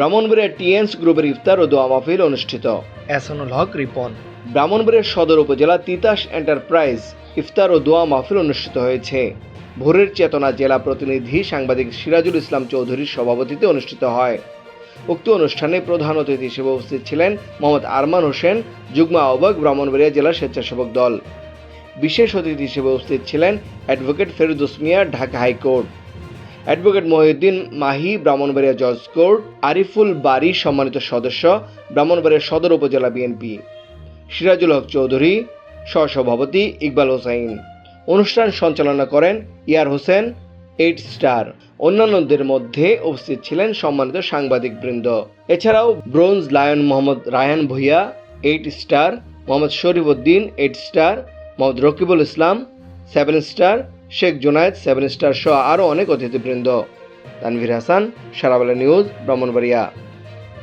ব্রাহ্মণবাড়িয়া টিএনস গ্রুপের ইফতার ও দোয়া মাহফিল অনুষ্ঠিত। এসনুল হক রিপন। ব্রাহ্মণবাড়িয়ার সদর উপজেলা তিতাস এন্টারপ্রাইজ ইফতার ও দোয়া মাহফিল অনুষ্ঠিত হয়েছে। ভোরের চেতনা জেলা প্রতিনিধি সাংবাদিক সিরাজুল ইসলাম চৌধুরীর সভাপতিতে অনুষ্ঠিত হয়। উক্ত অনুষ্ঠানে প্রধান অতিথি হিসেবে উপস্থিত ছিলেন মোহাম্মদ আরমান হোসেন যুগ্ম আহ্বায়ক ব্রাহ্মণবাড়িয়া জেলা স্বেচ্ছাসেবক দল। বিশেষ অতিথি হিসেবে উপস্থিত ছিলেন advocate Ferdous Mia Dhaka high court. Advocate Mohiuddin Mahi, Brahmanbaria জজ কোর্ট, আরিফুল বাড়ি সম্মানিত সদস্য, ব্রাহ্মণবাড়িয়া সদর উপজেলা বিএনপি। সিরাজুল হক চৌধুরী, সহসভাপতি ইকবাল হোসাইন। অনুষ্ঠান সঞ্চালনা করেন ইয়ার হোসেন, এইট স্টার। অন্যান্যদের মধ্যে উপস্থিত ছিলেন সম্মানিত সাংবাদিক বৃন্দ এছাড়াও bronze lion Mohammad Raihan Bhuiyan, eight star, Mohammad Sharif Uddin, eight star, Mohammad Rakibul Islam, seven star Sheikh Junaid seven star সহ আরও অনেক অতিথিবৃন্দ। তানভীর হাসান সারাবেলা নিউজ ব্রাহ্মণবাড়িয়া।